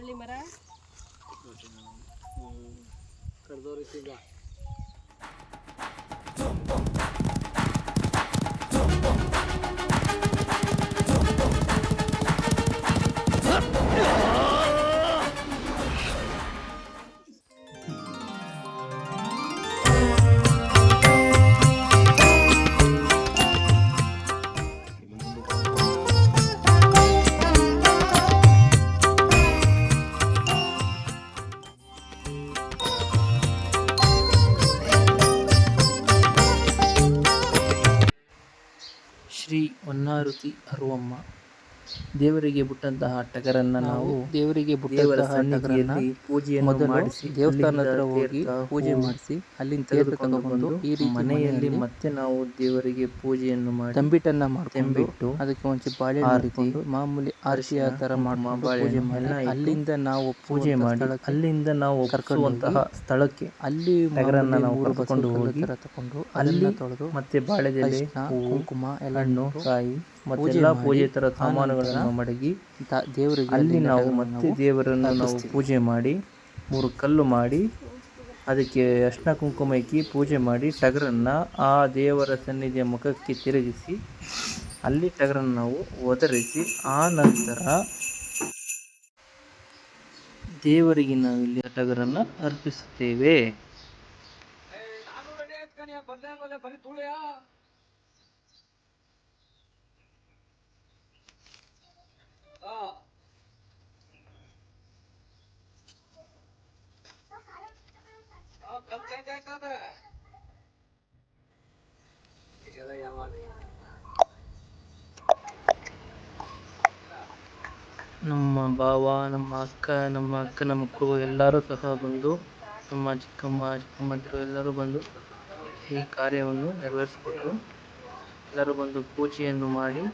ಅರಳಿ ಮರ? ಕಡ್ದೋರಿಸಿದ శ్రీ వన్నారుతి అరువమ్మ ದೇವರಿಗೆ ಬಿಟ್ಟಂತಹ ಟಗರನ್ನ ನಾವು ದೇವರಿಗೆ ದೇವರ ಬಿಟ್ಟಂತಹ ಟಗರನ್ನ ಪೂಜೆಯನ್ನು ಮಾಡಿಸಿ ದೇವಸ್ಥಾನ ಹತ್ರ ಹೋಗಿ ಪೂಜೆ ಮಾಡಿಸಿ ಅಲ್ಲಿಂದ ತೆಗೆದುಕೊಂಡು ಬಂದು ಈ ಮನೆಯಲ್ಲಿ ಮತ್ತೆ ನಾವು ದೇವರಿಗೆ ಪೂಜೆಯನ್ನು ಮಾಡಿ ತಂಬಿಟ್ಟನ್ನ ಮಾಡ್ಕೊಂಡು ತಂಬಿಟ್ಟು ಅದಕ್ಕೆ ಒಂಚೂರು ಬಾಳೆ ಆರತಿ, ಮಾಮೂಲಿ ಆರತಿ ಆ ತರ ಮಾಡ್ಕೊಂಡು ಬಾಳೆ ಮಾಡಿ ಅಲ್ಲಿಂದ ನಾವು ಪೂಜೆ ಮಾಡಿ ಅಲ್ಲಿಂದ ನಾವು ಕರ್ಕೊಂಡು ಒಪ್ಪಿಸುವಂತಹ ಸ್ಥಳಕ್ಕೆ ಅಲ್ಲಿ ನಗರನ್ನ ನಾವು ಕರ್ಕೊಂಡು ಹೋಗಿ ತಗೊಂಡು ಅಲ್ಲಿ ತೊಳೆದು ಮತ್ತೆ ಬಾಳೆದೆಲೆ ಕುಂಕುಮ ಎಲ್ಲ ಹಣ್ಣು ಕಾಯಿ ಮತ್ತೆ ಪೂಜೆ ತರ ಸಾಮಾನುಗಳನ್ನು ಮಡಗಿ ದೇವರಿಗೆ ಅಲ್ಲಿ ನಾವು ಮತ್ತೆ ದೇವರನ್ನು ನಾವು ಪೂಜೆ ಮಾಡಿ ಮೂರು ಕಲ್ಲು ಮಾಡಿ ಅದಕ್ಕೆ ಅರ್ಶಿನ ಕುಂಕುಮ ಇಕ್ಕಿ ಪೂಜೆ ಮಾಡಿ ಟಗರನ್ನ ಆ ದೇವರ ಸನ್ನಿಧಿಯ ಮುಖಕ್ಕೆ ತಿರುಗಿಸಿ ಅಲ್ಲಿ ಟಗರನ್ನು ನಾವು ಒದರಿಸಿ ಆ ನಂತರ ದೇವರಿಗೆ ನಾವು ಇಲ್ಲಿ ಟಗರನ್ನ ಅರ್ಪಿಸುತ್ತೇವೆ. ನಮ್ಮ ಭಾವ, ನಮ್ಮ ಅಕ್ಕ, ನಮ್ಮ ಅಕ್ಕನ ಮಕ್ಕಳು ಎಲ್ಲರೂ ಸಹ ಬಂದು, ನಮ್ಮ ಚಿಕ್ಕಮ್ಮ ಚಿಕ್ಕಮ್ಮಂದಿರು ಎಲ್ಲರೂ ಬಂದು ಈ ಕಾರ್ಯವನ್ನು ನೆರವೇರಿಸಿಕೊಟ್ರು. ಎಲ್ಲರೂ ಬಂದು ಪೂಜೆಯನ್ನು ಮಾಡಿ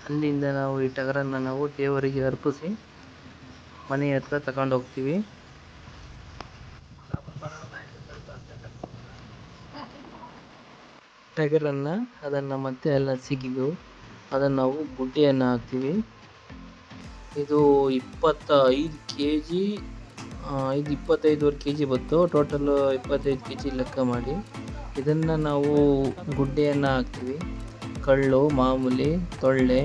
ಅಲ್ಲಿಂದ ನಾವು ಈ ಟಗರನ್ನು ನಾವು ದೇವರಿಗೆ ಅರ್ಪಿಸಿ ಮನೆಯ ಹತ್ರ ತಗೊಂಡು ಹೋಗ್ತೀವಿ ಟಗರನ್ನು ಅದನ್ನು ಮತ್ತೆ ಎಲ್ಲ ಸಿಗಿದು ಅದನ್ನು ನಾವು ಗುಡ್ಡೆಯನ್ನು ಹಾಕ್ತೀವಿ. ಇದು ಇಪ್ಪತ್ತ ಐದು ಕೆ ಜಿ ಇದು ಇಪ್ಪತ್ತೈದುವರೆ ಕೆ ಜಿ ಬಂತು. ಟೋಟಲ್ ಇಪ್ಪತ್ತೈದು ಕೆ ಜಿ ಲೆಕ್ಕ ಮಾಡಿ. ಇದನ್ನು ನಾವು ಗುಡ್ಡೆಯನ್ನು ಹಾಕ್ತೀವಿ. ಕಳ್ಳು, ಮಾಮೂಲಿ, ತೊಳ್ಳೆ,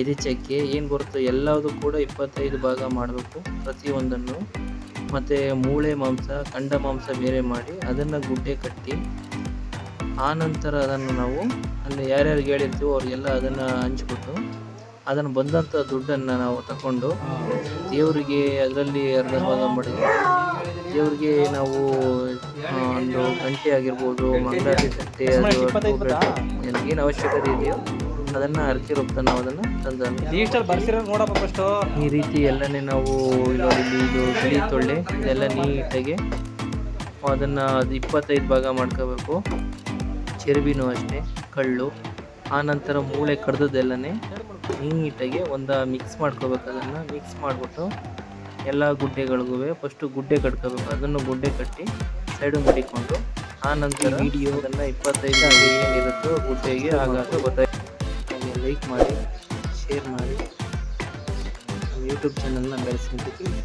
ಎರಿಚಕ್ಕೆ ಏನು ಬರುತ್ತೆ ಎಲ್ಲದೂ ಕೂಡ ಇಪ್ಪತ್ತೈದು ಭಾಗ ಮಾಡಬೇಕು ಪ್ರತಿಯೊಂದನ್ನು. ಮತ್ತು ಮೂಳೆ ಮಾಂಸ, ಕಂಡ ಮಾಂಸ ಬೇರೆ ಮಾಡಿ ಅದನ್ನು ಗುಡ್ಡೆ ಕಟ್ಟಿ ಆ ನಂತರ ಅದನ್ನು ನಾವು ಅಲ್ಲಿ ಯಾರ್ಯಾರಿಗೆ ಹೇಳಿರ್ತೀವೋ ಅವ್ರಿಗೆಲ್ಲ ಅದನ್ನು ಹಂಚ್ಬಿಟ್ಟು ಅದನ್ನು ಬಂದಂಥ ದುಡ್ಡನ್ನು ನಾವು ತಗೊಂಡು ದೇವರಿಗೆ ಅದರಲ್ಲಿ ಅರ್ಧ ಭಾಗ ಮಾಡಿ ದೇವರಿಗೆ ನಾವು ಒಂದು ಗಂಟೆ ಆಗಿರ್ಬೋದು ಮಂಗಳಾರತಿ ತಟ್ಟೆ ಅದು ಏನು ಅವಶ್ಯಕತೆ ಇದೆಯೋ ಅದನ್ನು ಹರಕೆ ರೂಪದ ನಾವು ಅದನ್ನು ತಂದ ಈ ರೀತಿ ಎಲ್ಲನೇ ನಾವು ಇದು ಬಿಳಿ ತೊಳ್ಳೆ ಇದೆಲ್ಲ ನೀಟಾಗಿ ಅದನ್ನು ಅದು ಇಪ್ಪತ್ತೈದು ಭಾಗ ಮಾಡ್ಕೋಬೇಕು. ಚೆರುವಿನೂ ಅಷ್ಟೇ, ಕಳ್ಳು ಆನಂತರ ಮೂಳೆ ಕಡ್ದದ್ದೆಲ್ಲನೇ ನೀಟಾಗಿ ಒಂದು ಮಿಕ್ಸ್ ಮಾಡ್ಕೋಬೇಕು. ಅದನ್ನು ಮಿಕ್ಸ್ ಮಾಡಿಬಿಟ್ಟು ಎಲ್ಲ ಗುಡ್ಡೆಗಳಿಗೂ ಫಸ್ಟು ಗುಡ್ಡೆ ಕಟ್ಕೋಬೇಕು. ಅದನ್ನು ಗುಡ್ಡೆ ಕಟ್ಟಿ ಸೈಡು ಮಡಿಕೊಂಡು ಆನಂತರ ವಿಡಿಯೋ ಅದನ್ನು ಇಪ್ಪತ್ತೈದು ಏನಿರುತ್ತೋ ಗುಡ್ಡೆಗೆ ಆಗಾಗ ಗೊತ್ತಾಯ್ತು. ಲೈಕ್ ಮಾಡಿ ಶೇರ್ ಮಾಡಿ ಯೂಟ್ಯೂಬ್ ಚಾನಲ್ನ ಬೆಳೆಸ್ಕೊಂಡಿದ್ದೀನಿ